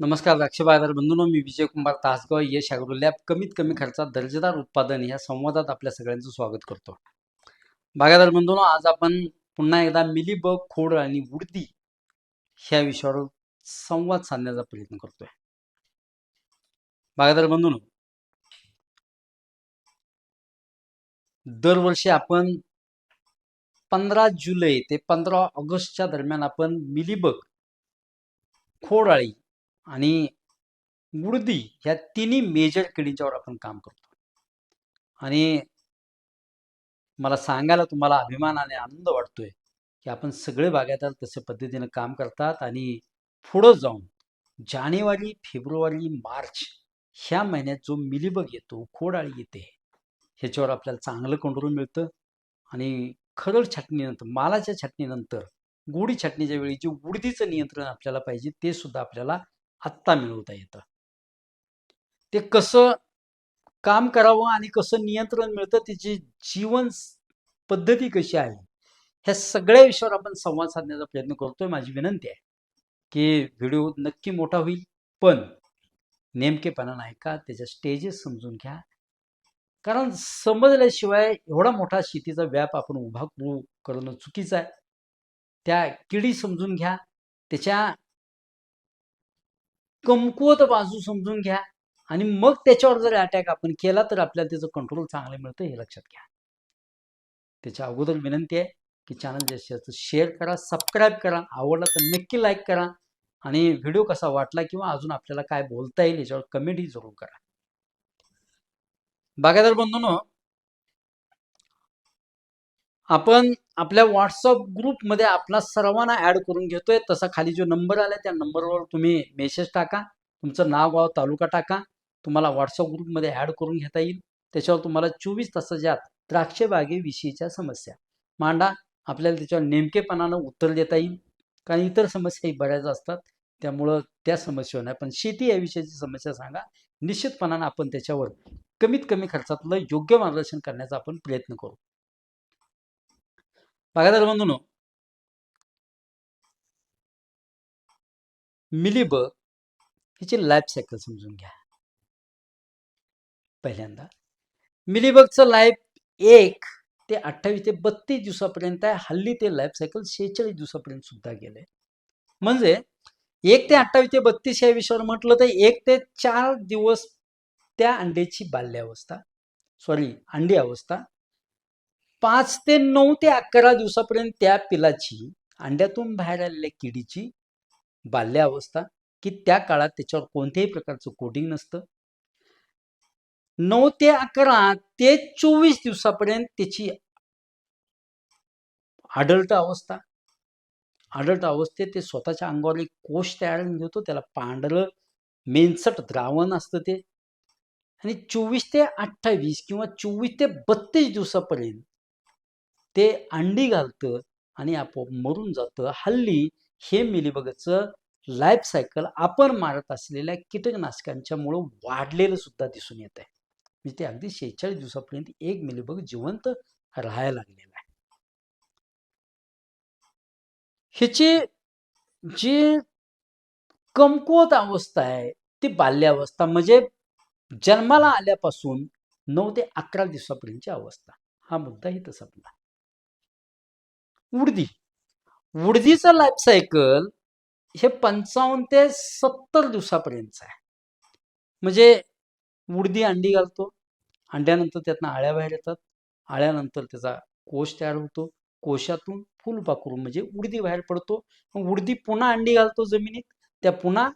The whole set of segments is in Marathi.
नमस्कार द्राक्ष बाजार बंधूंनो मी विजय कुमार तासगाव यश ॲग्रो लॅब. कमीत कमी खर्चात दर्जेदार उत्पादन या संवादात आपल्या सगळ्यांचं स्वागत करतो. बागायदार बंधूंनो आज आपण पुन्हा एकदा मिलीबग खोड आणि उडती ह्या विषयावर संवाद साधण्याचा प्रयत्न करतोय. बागायदार बंधूंनो दरवर्षी आपण पंधरा जुलै ते पंधरा ऑगस्टच्या दरम्यान आपण मिलीबग खोडाळी आणि गुडदी ह्या तिन्ही मेजर किडींच्यावर आपण काम करतो. आणि मला सांगायला तुम्हाला अभिमान आणि आनंद वाटतोय की आपण सगळे बागायतदार तसे पद्धतीनं काम करतात आणि पुढं जाऊन जानेवारी फेब्रुवारी मार्च ह्या महिन्यात जो मिलीबग येतो खोडाळी येते ह्याच्यावर आपल्याला चांगलं कंट्रोल मिळतं. आणि खरड छाटणीनंतर मालाच्या छाटणीनंतर गोडी छाटणीच्या वेळी जे उडदीचं नियंत्रण आपल्याला पाहिजे ते सुद्धा आपल्याला आत्ता मिळवता येतं ते कसं काम करावं आणि कसं नियंत्रण मिळतं त्याची जीवन पद्धती कशी आहे ह्या सगळ्या विषयावर आपण संवाद साधण्याचा प्रयत्न करतोय. माझी विनंती आहे की व्हिडिओ नक्की मोठा होईल पण नेमकेपणा नाही का त्याच्या स्टेजेस समजून घ्या. कारण समजल्याशिवाय एवढा मोठा शेतीचा व्याप आपण उभा करू करणं चुकीचं आहे. त्या किडी समजून घ्या. त्याच्या कमकुवत बाजू समजून घ्या आणि मग त्याच्यावर जर अटॅक आपण केला तर आपल्याला त्याचं कंट्रोल चांगलं मिळतं हे लक्षात घ्या. त्याच्या अगोदर विनंती आहे की चॅनल जास्तीत शेअर करा सबस्क्राईब करा आवडला तर नक्की लाईक करा आणि व्हिडिओ कसा वाटला किंवा अजून आपल्याला काय बोलता येईल याच्यावर कमेंटही जरूर करा. बागायदार बंधून आपण आपल्या व्हॉट्सअप ग्रुपमध्ये आपला सर्वांना ॲड करून घेतोय. तसा खाली जो नंबर आला त्या नंबरवर तुम्ही मेसेज टाका. तुमचं नाव गाव तालुका टाका. तुम्हाला व्हॉट्सअप ग्रुपमध्ये ॲड करून घेता येईल. त्याच्यावर तुम्हाला चोवीस तासाच्या आत द्राक्ष समस्या. मांडा आपल्याला त्याच्यावर नेमकेपणानं उत्तर देता येईल. कारण इतर समस्याही बऱ्याच असतात. त्यामुळं त्या समस्या नाही. पण शेती याविषयीची समस्या सांगा. निश्चितपणानं आपण त्याच्यावर कमीत कमी खर्चातलं योग्य मार्गदर्शन करण्याचा आपण प्रयत्न करू. बागायदार बंधूनो. मिलीबग हिची लाईफ सायकल समजून घ्या. पहिल्यांदा. मिलीबगचं लाईफ एक ते अठ्ठावीस ते बत्तीस दिवसापर्यंत आहे. हल्ली ते लाईफ सायकल शेहेचाळीस दिवसापर्यंत सुद्धा गेले म्हणजे एक ते अठ्ठावीस ते बत्तीस या विषयावर म्हटलं तर एक ते चार दिवस त्या अंड्याची बाल्यावस्था सॉरी अंडी अवस्था पाच ते नऊ ते अकरा दिवसापर्यंत त्या पिलाची अंड्यातून बाहेर आलेल्या किडीची बाल्यावस्था की त्या काळात त्याच्यावर कोणत्याही प्रकारचं कोटिंग नसतं. नऊ ते अकरा ते चोवीस दिवसापर्यंत त्याची अडल्ट अवस्था. अडल्ट अवस्थेत ते स्वतःच्या अंगावर एक कोश तयार करून घेतो त्याला पांढरं मेनसट द्रावण असतं ते. आणि चोवीस ते अठ्ठावीस किंवा चोवीस ते बत्तीस दिवसापर्यंत ते अंडी घालतं आणि आपोआप मरून जातं. हल्ली हे मिलीबगचं लाईफ सायकल आपण मारत असलेल्या कीटकनाशकांच्यामुळं वाढलेलं सुद्धा दिसून येत आहे. म्हणजे ते अगदी शेहेचाळीस दिवसापर्यंत एक मिलीबग जिवंत राहायला लागलेलं आहे. ह्याची जी कमकुवत अवस्था आहे ती बाल्यावस्था म्हणजे जन्माला आल्यापासून नऊ ते अकरा दिवसापर्यंतची अवस्था. हा मुद्दा इथं संपला उडदी. उडदीचं लाईफ सायकल हे पंचावन्न ते सत्तर दिवसापर्यंतचं आहे. म्हणजे उडदी अंडी घालतो अंड्यानंतर त्यातनं आळ्या बाहेर येतात आळ्यानंतर त्याचा कोश तयार होतो कोशातून फुलपाखरू म्हणजे उडदी बाहेर पडतो. उडदी पुन्हा अंडी घालतो जमिनीत त्या पुन्हा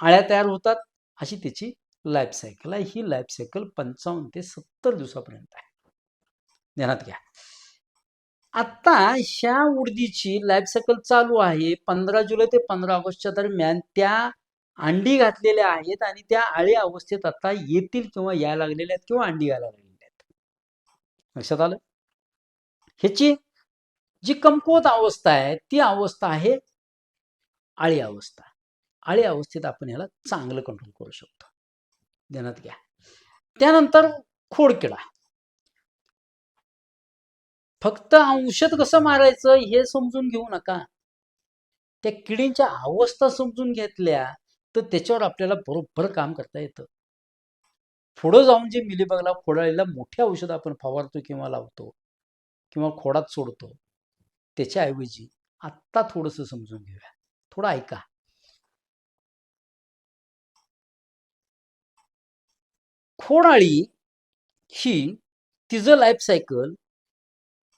आळ्या तयार होतात. अशी त्याची लाईफ सायकल आहे. ही लाईफ सायकल पंचावन्न ते सत्तर दिवसापर्यंत आहे. ध्यानात घ्या. आता ह्या उडदीची लाईफ सायकल चालू आहे. पंधरा जुलै ते पंधरा ऑगस्टच्या दरम्यान त्या अंडी घातलेल्या आहेत आणि त्या आळी अवस्थेत आता येतील किंवा यायला लागलेल्या आहेत किंवा अंडी घालायला लागलेल्या आहेत. लक्षात आलं? ह्याची जी कमकुवत अवस्था आहे ती अवस्था आहे आळी अवस्था. आळी अवस्थेत आपण याला चांगलं कंट्रोल करू शकतो. ध्यानात घ्या. त्यानंतर खोडकिडा. फक्त औषध कसं मारायचं हे समजून घेऊ नका. त्या किडींच्या अवस्था समजून घेतल्या तर त्याच्यावर आपल्याला बरोबर काम करता येतं. पुढं जाऊन जे मिलीबगला खोडाळीला मोठे औषध आपण फवारतो किंवा लावतो किंवा खोडात सोडतो त्याच्याऐवजी आत्ता थोडस समजून घेऊया. थोडं ऐका. खोडाळी ही तिचं लाईफ सायकल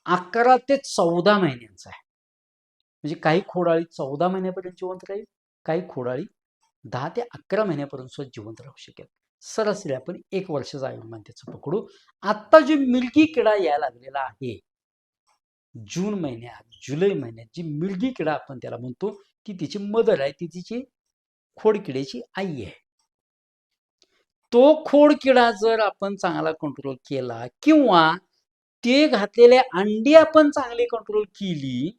अकरा ते चौदा महिन्यांचं आहे. म्हणजे काही खोडाळी चौदा महिन्यापर्यंत जिवंत राहील काही खोडाळी दहा ते अकरा महिन्यापर्यंत सुद्धा जिवंत राहू शकेल. सरासरी आपण एक वर्षाचा आयुर्मान त्याचं पकडू. आत्ता जो मिल्की किडा यायला लागलेला आहे जून महिन्यात जुलै महिन्यात जी मिल्की किडा आपण त्याला म्हणतो ती तिची मदर आहे ती तिची खोडकिड्याची आई आहे. तो खोडकिडा जर आपण चांगला कंट्रोल केला किंवा ते घातलेले अंडी आपण चांगली कंट्रोल केली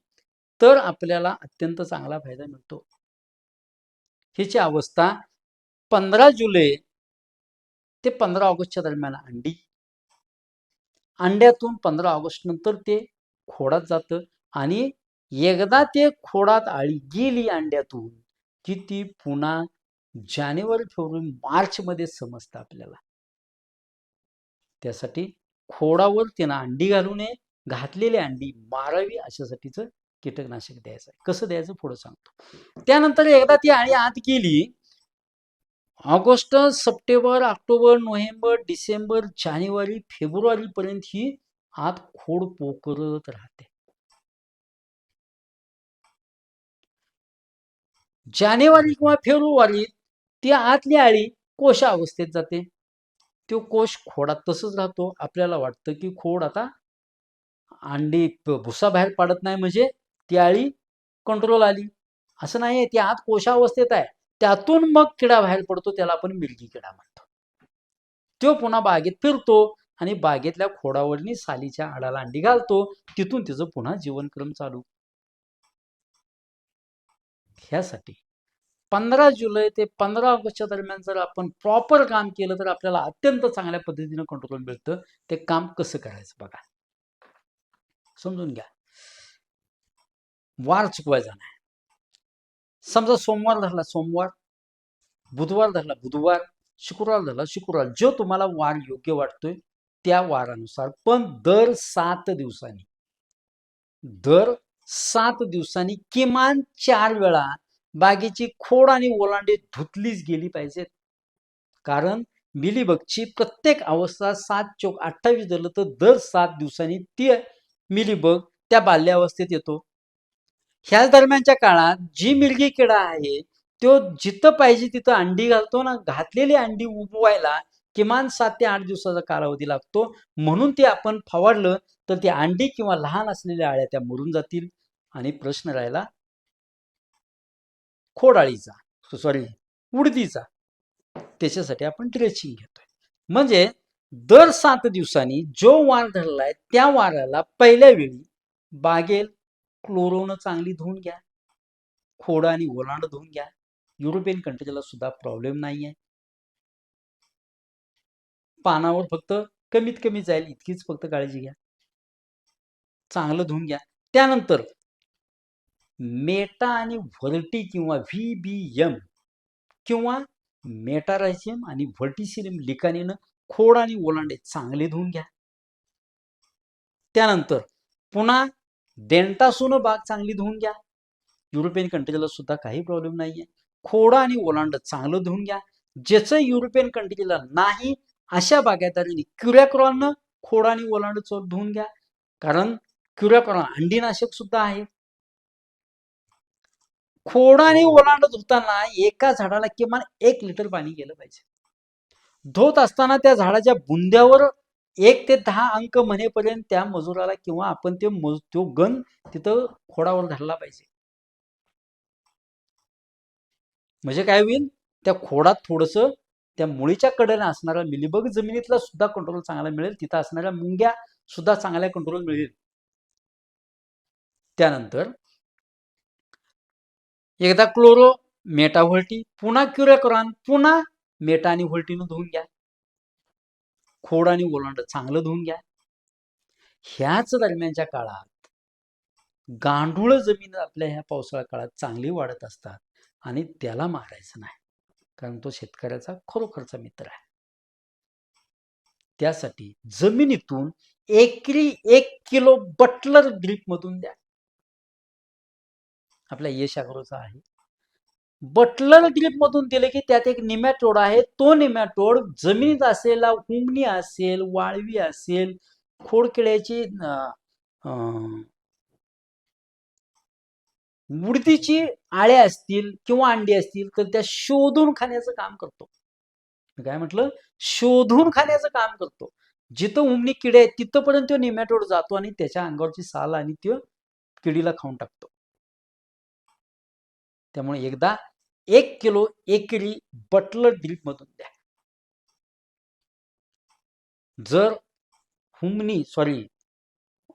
तर आपल्याला अत्यंत चांगला फायदा मिळतो. हिची अवस्था पंधरा जुलै ते पंधरा ऑगस्टच्या दरम्यान अंडी. अंड्यातून पंधरा ऑगस्ट नंतर ते खोडात जातं आणि एकदा ते खोडात आळी गेली अंड्यातून की ती पुन्हा जानेवारी फेब्रुवारी मार्चमध्ये समजतं आपल्याला. त्यासाठी खोडावर त्यानं अंडी घालू नये घातलेली अंडी मारावी अशासाठीचं कीटकनाशक द्यायचं कसं द्यायचं पुढं सांगतो. त्यानंतर एकदा ती आळी आत गेली. August September October November December जानेवारी फेब्रुवारी पर्यंत ही आत खोड पोकरत राहते. जानेवारी किंवा फेब्रुवारीत ती आतली आळी कोशा अवस्थेत जाते. तो कोश खोडात तसंच राहतो. आपल्याला वाटतं की खोड आता अंडी भुसा बाहेर पाडत नाही. म्हणजे ती आळी कंट्रोल आली. असं नाही ती आत कोशावस्थेत आहे. त्यातून मग किडा बाहेर पडतो. त्याला आपण मिरगी किडा म्हणतो. तो पुन्हा बागेत फिरतो आणि बागेतल्या खोडावरनी सालीच्या आडाला अंडी घालतो. तिथून तिचं पुन्हा जीवनक्रम चालू. ह्यासाठी पंधरा जुलै ते पंधरा ऑगस्टच्या दरम्यान जर आपण प्रॉपर काम केलं तर आपल्याला अत्यंत चांगल्या पद्धतीनं कंट्रोल मिळतं. ते काम कसं करायचं बघा. समजून घ्या. वार चुकवायचा नाही समजा सोमवार धरला सोमवार बुधवार धरला बुधवार शुक्रवार धरला शुक्रवार जो तुम्हाला वार योग्य वाटतोय त्या वारानुसार पण दर सात दिवसांनी दर सात दिवसांनी किमान चार वेळा बागेची खोड आणि ओलांडे धुतलीच गेली पाहिजेत. कारण मिलीबगची प्रत्येक अवस्था सात चौक अठ्ठावीस झालं तर दर सात दिवसांनी ती मिलीबग त्या बाल्यावस्थेत येतो. ह्याच दरम्यानच्या काळात जी मिरगी किडा आहे तो जिथं पाहिजे तिथं अंडी घालतो ना घातलेली अंडी उबवायला किमान सात ते आठ दिवसाचा कालावधी लागतो. म्हणून ते आपण फवारलं तर ती अंडी किंवा लहान असलेल्या आळ्या त्या मरून जातील आणि प्रश्न राहिला खोडाळीचा सॉरी उडदीचा त्याच्यासाठी आपण ड्रेसिंग घेतोय. म्हणजे दर सात दिवसांनी जो वार धरलाय त्या वाराला पहिल्या वेळी बागेल क्लोरोनं चांगली धुवून घ्या खोड आणि ओलांड धुवून घ्या. युरोपियन कंट्रीला सुद्धा प्रॉब्लेम नाही आहे पानावर फक्त कमीत कमी जाईल इतकीच फक्त काळजी घ्या. चांगलं धुवून घ्या. त्यानंतर मेटा आणि व्हर्टी किंवा व्ही बी एम किंवा मेटारायसियम आणि व्हर्टिसिलियम लिकानीनं खोड आणि ओलांडे चांगले धुवून घ्या. त्यानंतर पुन्हा डेंटासोनं बाग चांगली धुवून घ्या. युरोपियन कंट्रीला सुद्धा काही प्रॉब्लेम नाहीये. खोड आणि ओलांड चांगलं धुवून घ्या. ज्याचं युरोपियन कंट्रीला नाही अशा बागायतदारांनी क्युरॅक्रॉननं खोड आणि ओलांड चोर धुवून घ्या. कारण क्युरॅक्रॉन अंडीनाशक सुद्धा आहे. खोडाने ओलांडत ओलांड धुताना एका झाडाला किमान एक लिटर पाणी गेलं पाहिजे. धुत असताना त्या झाडाच्या बुंद्यावर एक ते दहा अंक म्हणेपर्यंत त्या मजुराला किंवा आपण ते मज तो गण तिथं खोडावर धरला पाहिजे. म्हणजे काय होईल? त्या खोडात थोडस त्या मुळीच्या कडेने असणारा मिलीबग जमिनीतला सुद्धा कंट्रोल चांगला मिळेल तिथं असणाऱ्या मुंग्या सुद्धा चांगल्या कंट्रोल मिळेल. त्यानंतर एकदा क्लोरो मेटा व्होल्टी पुन्हा क्युरेक्रॉन पुन्हा मेटा आणि व्होल्टीनं धुवून घ्या. खोड आणि ओलांड चांगलं धुवून घ्या. ह्याच दरम्यानच्या काळात गांडूळ जमीन आपल्या ह्या पावसाळा काळात चांगली वाढत असतात आणि त्याला मारायचं नाही. कारण तो शेतकऱ्याचा खरोखरचा मित्र आहे. त्यासाठी जमिनीतून एकरी एक किलो बटलर ड्रीप मधून द्या. आपल्या यश अग्रोचा आहे. बटलर ड्रीप मधून दिले की त्यात एक निमॅटोड आहे. तो निमॅटोड जमिनीत असलेला हुमणी असेल वाळवी असेल खोडकिड्याची मुडतीची अं, आळ्या असतील किंवा अंडी असतील तर त्या शोधून खाण्याचं काम करतो. काय म्हटलं? शोधून खाण्याचं काम करतो. जिथं उमणी किडे आहेत तिथंपर्यंत तो निमॅटोड जातो आणि त्याच्या अंगावरची साल आणि तो किडीला खाऊन टाकतो. त्यामुळे एकदा एक किलो एकरी बटलर ड्रीप मधून द्या. जर हुमनी सॉरी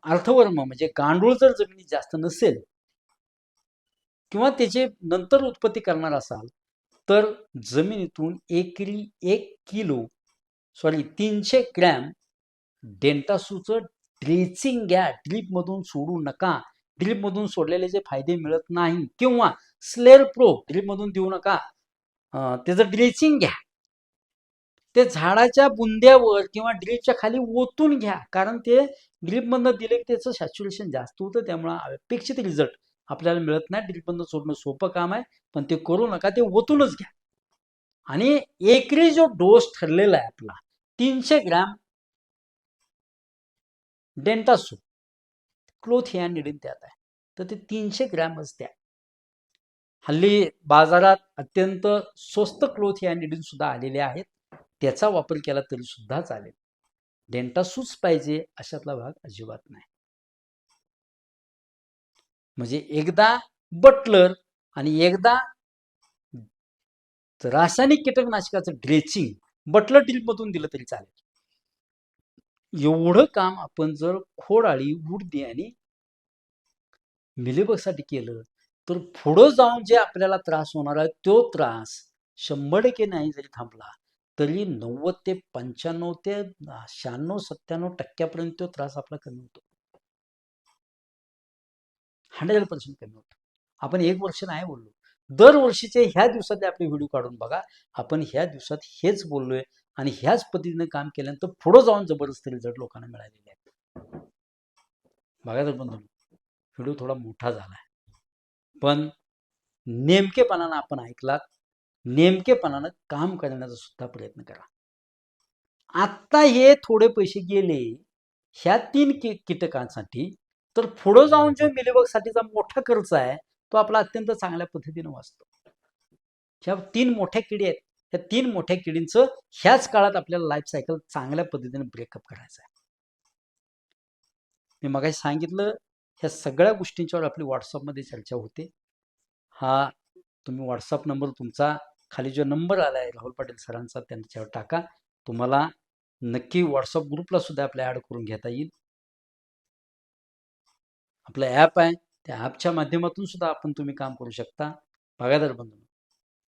अर्थवर्म म्हणजे गांडूळ जर जमिनीत जास्त नसेल किंवा त्याचे नंतर उत्पत्ती करणार असाल तर जमिनीतून एकरी एक किलो सॉरी तीनशे ग्रॅम डेंटासूचं ड्रेसिंग घ्या. ड्रीपमधून सोडू नका. ड्रीपमधून सोडलेले जे फायदे मिळत नाही किंवा स्लेअर प्रो ड्रीपमधून देऊ नका त्याचं ड्रेसिंग घ्या. ते झाडाच्या बुंद्यावर किंवा ड्रीपच्या खाली ओतून घ्या कारण ते ड्रीपमधनं दिले की त्याचं सॅच्युरेशन जास्त होतं त्यामुळं अपेक्षित रिझल्ट आपल्याला मिळत नाही. ड्रीपमधनं सोडणं सोपं काम आहे पण ते करू नका ते ओतूनच घ्या. आणि एकरी जो डोस ठरलेला आहे आपला तीनशे ग्रॅम डेंटासू क्लोथ या निडीन त्यात आहे. तर ते तीनशे ग्रॅमच द्या हल्ली बाजारात अत्यंत स्वस्त क्लोथ या निडीन सुद्धा आलेले आहेत. त्याचा वापर केला तरी सुद्धा चालेल. डेंटासूच पाहिजे अशातला भाग अजिबात नाही. म्हणजे एकदा बटलर आणि एकदा रासायनिक कीटकनाशकाचं ड्रेचिंग बटलर ड्रीप मधून दिलं तरी चालेल. एवढं काम आपण जर खोडाळी उडदी आणि मिलीबगसाठी केलं तर पुढं जाऊन जे आपल्याला त्रास होणार आहे तो त्रास शंभर टक्के नाही जरी थांबला तरी नव्वद ते पंच्याण्णव ते शहाण्णव सत्त्याण्णव टक्क्यापर्यंत तो त्रास आपला कमी होतो. हंड्रेड पर्सेंट कमी होतो. आपण एक वर्ष नाही बोललो. दरवर्षीचे ह्या दिवसातले आपले व्हिडिओ काढून बघा. आपण ह्या दिवसात हेच बोललोय. आणि ह्याच पद्धतीने काम केल्यानंतर पुढं जाऊन जबरदस्त रिझल्ट लोकांना मिळालेले आहेत. बघा तर बंधू व्हिडिओ थोडा मोठा झाला आहे. पण नेमकेपणानं आपण ऐकलात नेमकेपणानं काम करण्याचा सुद्धा प्रयत्न करा. आत्ता हे थोडे पैसे गेले ह्या तीन की कीटकांसाठी तर पुढं जाऊन जो मिलीबगसाठीचा मोठा खर्च आहे तो आपला अत्यंत चांगल्या पद्धतीने वाचतो. ह्या तीन मोठ्या किडी आहेत. ह्या तीन मोठ्या किडींचं ह्याच काळात आपल्याला लाईफ सायकल चांगल्या पद्धतीने ब्रेकअप करायचं आहे. मी मगाशी सांगितलं ह्या सगळ्या गोष्टींच्यावर आपली व्हॉट्सअपमध्ये चर्चा होते. हा तुम्ही व्हॉट्सअप नंबर तुमचा खाली जो नंबर आला आहे राहुल पाटील सरांचा त्यांच्यावर टाका. तुम्हाला नक्की व्हॉट्सअप ग्रुपला सुद्धा आपल्या ॲड करून घेता येईल. आपलं ॲप आहे त्या ॲपच्या माध्यमातून सुद्धा आपण तुम्ही काम करू शकता. भागादार बंधू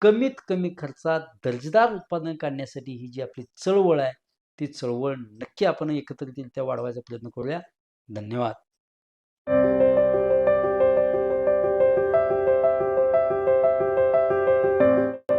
कमीत कमी खर्चात दर्जेदार उत्पादन काढण्यासाठी ही जी आपली चळवळ आहे ती चळवळ नक्की आपण एकत्रितरित्या वाढवायचा प्रयत्न करूया. धन्यवाद.